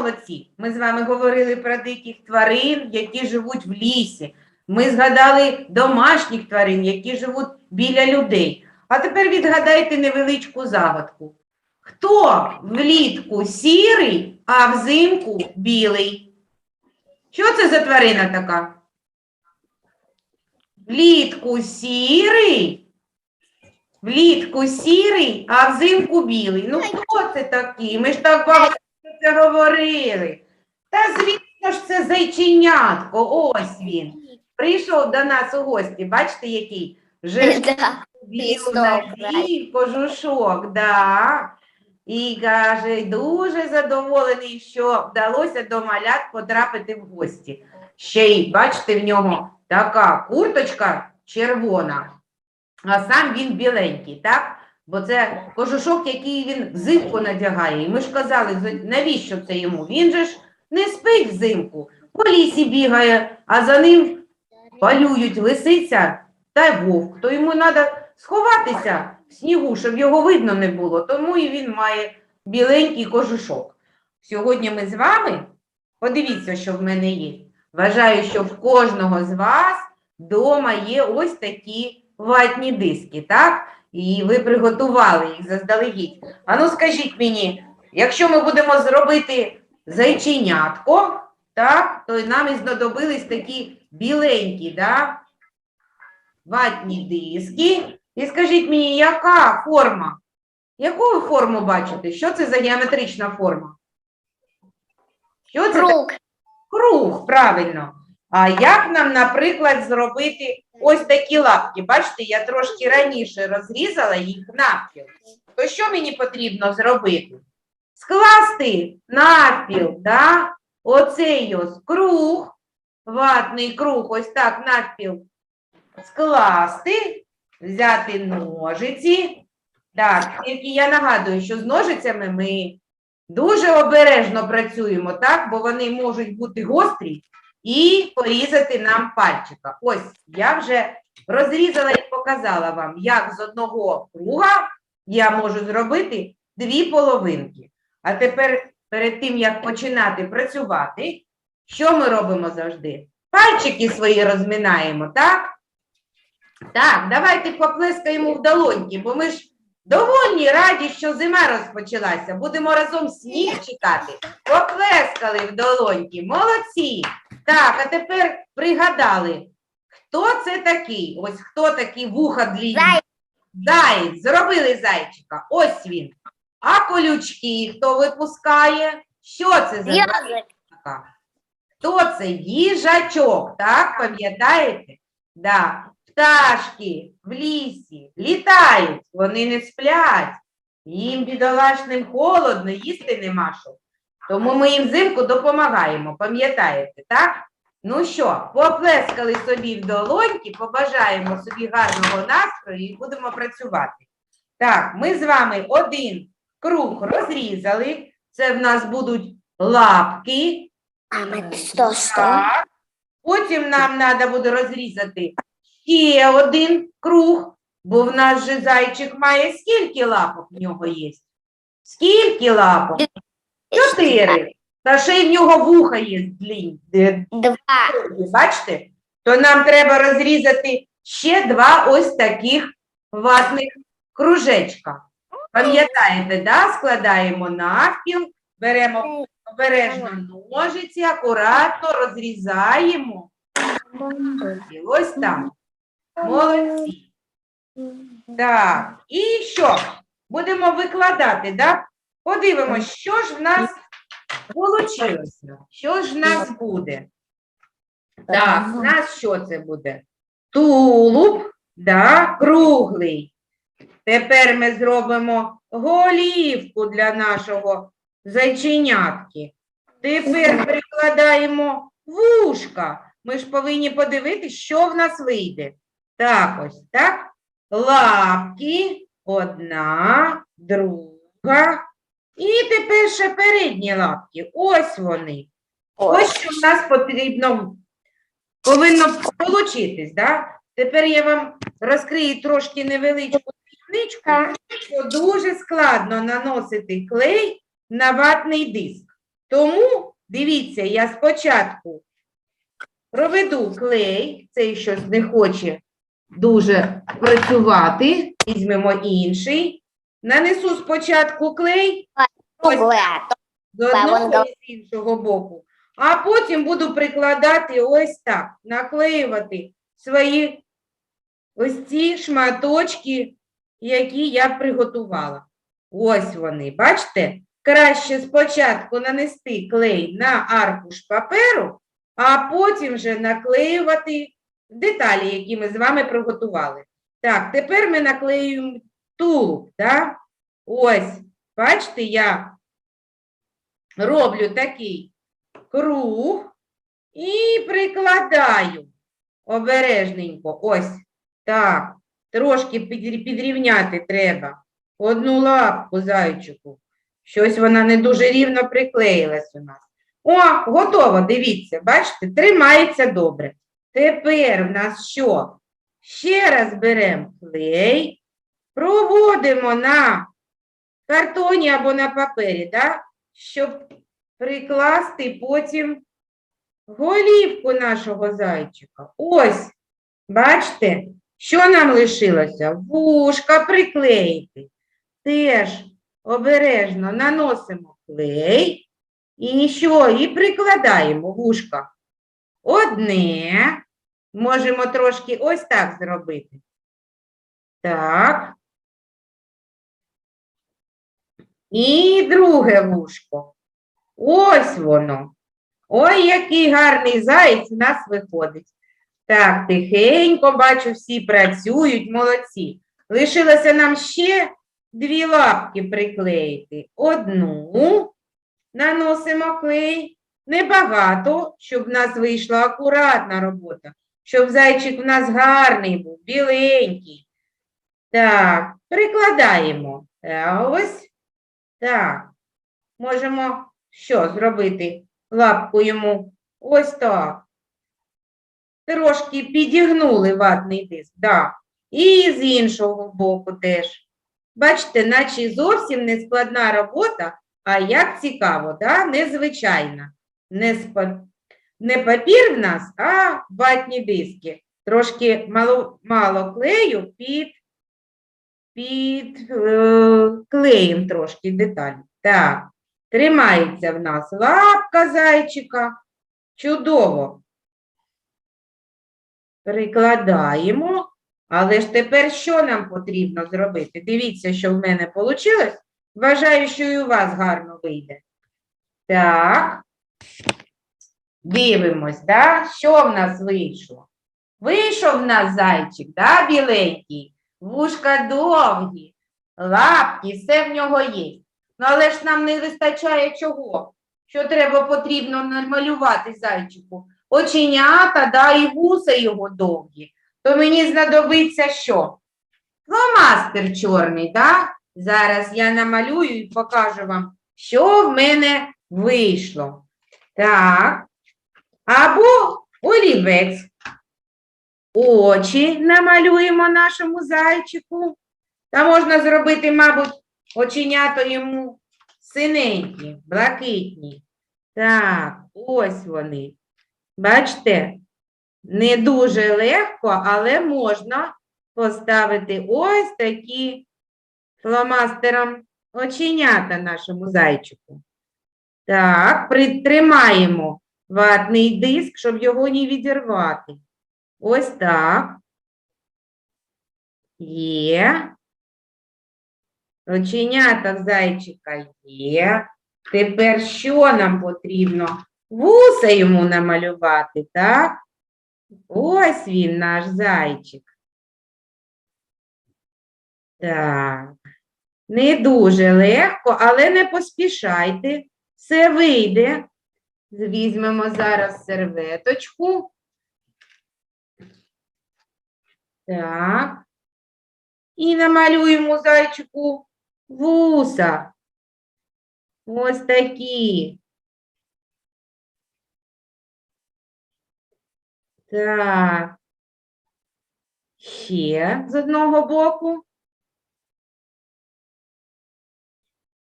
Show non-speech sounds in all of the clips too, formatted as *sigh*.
молодці. Ми з вами говорили про диких тварин, які живуть в лісі. Ми згадали домашніх тварин, які живуть біля людей. А тепер відгадайте невеличку загадку. Хто влітку сірий, а взимку білий? Що це за тварина така? Влітку сірий, влітку сірий, а взимку білий. Ну хто це такий? Ми ж так багато це говорили. Та звісно ж це зайченятко, ось він. Прийшов до нас у гості, бачите, який? Вже *laughs* надів, кожушок, да. І каже, дуже задоволений, що вдалося до малят потрапити в гості. Ще й, бачите, в нього така курточка червона, а сам він біленький, так? Бо це кожушок, який він взимку надягає. І ми ж казали, навіщо це йому? Він же ж не спить взимку, по лісі бігає, а за ним полюють лисиця та вовк. То йому треба сховатися в снігу, щоб його видно не було. Тому і він має біленький кожушок. Сьогодні ми з вами, подивіться, що в мене є. Вважаю, що в кожного з вас вдома є ось такі ватні диски, так? І ви приготували їх заздалегідь. А ну скажіть мені, якщо ми будемо зробити зайченятко, так, то нам і знадобились такі біленькі, да? ватні диски. І скажіть мені, яка форма? Яку ви форму бачите? Що це за геометрична форма? Що це? Круг. Круг, правильно. А як нам, наприклад, зробити ось такі лапки? Бачите, я трошки раніше розрізала їх навпіл. То що мені потрібно зробити? Скласти навпіл, да? оцей ось круг, ватний круг, ось так навпіл скласти, взяти ножиці. Так, тільки я нагадую, що з ножицями ми дуже обережно працюємо, так? Бо вони можуть бути гострі і порізати нам пальчика. Ось я вже розрізала і показала вам, як з одного круга я можу зробити дві половинки. А тепер, перед тим, як починати працювати, що ми робимо завжди? Пальчики свої розминаємо, так? Так, давайте поплескаємо в долоньки, бо ми ж довольні раді, що зима розпочалася. Будемо разом сніг чекати. Поплескали в долоньки. Молодці. Так, а тепер пригадали, хто це такий? Ось хто такий вуха длінні? Заєць. Зробили зайчика. Ось він. А колючки хто випускає? Що це за зайчика? Хто це? Їжачок, так? Пам'ятаєте? Да. Пташки в лісі літають, вони не сплять. Їм бідолашним холодно, їсти нема що. Тому ми їм взимку допомагаємо, пам'ятаєте, так? Ну що, поплескали собі в долоньки, побажаємо собі гарного настрою і будемо працювати. Так, ми з вами один круг розрізали. Це в нас будуть лапки. А ми що, що? Так. Потім нам треба буде розрізати ще один круг, бо в нас же зайчик має скільки лапок в нього є? Скільки лапок? Чотири. Та ще й в нього вуха є длінні. Два. Бачите? То нам треба розрізати ще два ось таких ватних кружечка. Пам'ятаєте, да? складаємо навпіл, беремо обережно ножиці, акуратно розрізаємо. І ось так. Молодці. Так, і що? Будемо викладати, да? Подивимось, що ж в нас вийшло. Що ж в нас буде? Так, в нас що це буде? Тулуб, да, круглий. Тепер ми зробимо голівку для нашого зайченятки. Тепер прикладаємо вушка. Ми ж повинні подивитися, що в нас вийде. Так, ось так. Лапки, одна, друга. І тепер ще передні лапки. Ось вони. Ось що в нас потрібно, повинно получитись, да? Тепер я вам розкрию трошки невеличку таємничку, що дуже складно наносити клей на ватний диск. Тому, дивіться, я спочатку проведу клей, цей щось не хоче дуже працювати. Візьмемо інший. Нанесу спочатку клей ось з одного і з іншого боку, а потім буду прикладати ось так, наклеювати свої ось ці шматочки, які я приготувала. Ось вони, бачите? Краще спочатку нанести клей на аркуш паперу, а потім вже наклеювати деталі, які ми з вами приготували. Так, тепер ми наклеюємо тулуб, так? Ось, бачите, я роблю такий круг і прикладаю обережненько. Ось так. Трошки підрівняти треба. Одну лапку зайчику. Щось вона не дуже рівно приклеїлась у нас. О, готово, дивіться, бачите, тримається добре. Тепер в нас що? Ще раз беремо клей, проводимо на картоні або на папері, да? щоб прикласти потім голівку нашого зайчика. Ось, бачите, що нам лишилося? Вушка приклеїти. Теж обережно наносимо клей і що? І прикладаємо вушка. Одне. Можемо трошки ось так зробити. Так. І друге вушко. Ось воно. Ой, який гарний заєць у нас виходить. Так, тихенько, бачу, всі працюють, молодці. Лишилося нам ще дві лапки приклеїти. Одну наносимо клей. Небагато, щоб в нас вийшла акуратна робота, щоб зайчик в нас гарний був, біленький. Так, прикладаємо. Ось. Так. Можемо що зробити? Лапку йому ось так. Трошки підігнули ватний диск, да. І з іншого боку теж. Бачите, наче зовсім не складна робота, а як цікаво, да? незвичайна. Не, спа- не папір в нас, а ватні диски. Трошки мало, мало клею під, під е, клеєм трошки деталі. Так, тримається в нас лапка зайчика. Чудово. Прикладаємо. Але ж тепер що нам потрібно зробити? Дивіться, що в мене вийшло. Вважаю, що і у вас гарно вийде. Так. Дивимось, да? що в нас вийшло? Вийшов в нас зайчик, да, біленький, вушка довгі, лапки, все в нього є. Ну, але ж нам не вистачає чого? Що треба потрібно намалювати зайчику? Оченята, да, і вуса його довгі. То мені знадобиться що? Фломастер чорний, да? Зараз я намалюю і покажу вам, що в мене вийшло. Так. Або олівець. Очі намалюємо нашому зайчику. Та можна зробити, мабуть, оченята йому синенькі, блакитні. Так, ось вони. Бачите, не дуже легко, але можна поставити ось такі фломастером оченята нашому зайчику. Так, притримаємо ватний диск, щоб його не відірвати. Ось так. Є. Оченята зайчика є. Тепер що нам потрібно? Вуса йому намалювати, так? Ось він, наш зайчик. Так. Не дуже легко, але не поспішайте. Все вийде. Візьмемо зараз серветочку. Так. І намалюємо зайчику вуса. Ось такі. Так. Ще з одного боку.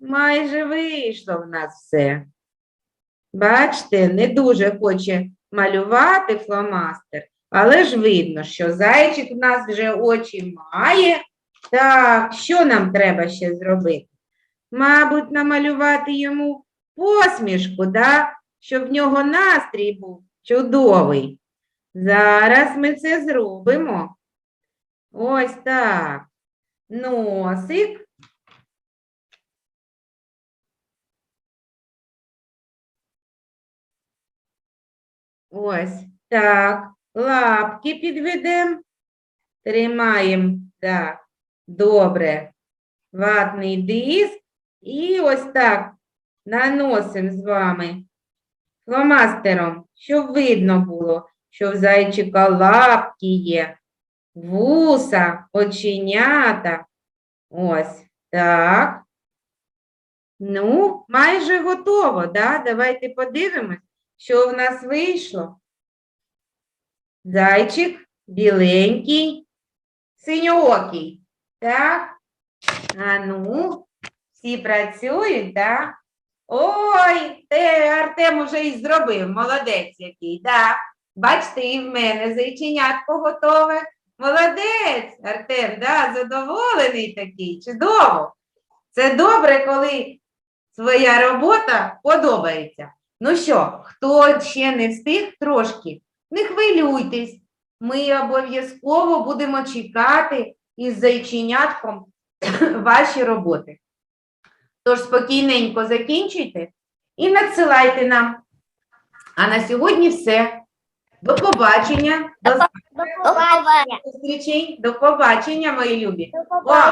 Майже вийшло в нас все. Бачите, не дуже хоче малювати фломастер, але ж видно, що зайчик в нас вже очі має. Так, що нам треба ще зробити? Мабуть, намалювати йому посмішку, да? щоб в нього настрій був чудовий. Зараз ми це зробимо. Ось так. Носик. Ось так. Лапки підведемо. Тримаємо. Так. Добре. Ватний диск. І ось так наносимо з вами фломастером, щоб видно було, що в зайчика лапки є, вуса, оченята. Ось так. Ну, майже готово, да? Давайте подивимось, що в нас вийшло. Зайчик біленький, синьоокий. Так? А ну, всі працюють, так? Ой, те Артем уже і зробив, молодець який, да. Бачите, і в мене зайченятко готове. Молодець, Артем, да, задоволений такий, чудово. Це добре, коли своя робота подобається. Ну що, хто ще не встиг трошки, не хвилюйтесь. Ми обов'язково будемо чекати із зайченятком *clears throat* ваші роботи. Тож спокійненько закінчуйте і надсилайте нам. А на сьогодні все. До побачення, до побачення. зустрічей, до побачення, мої любі. До побачення.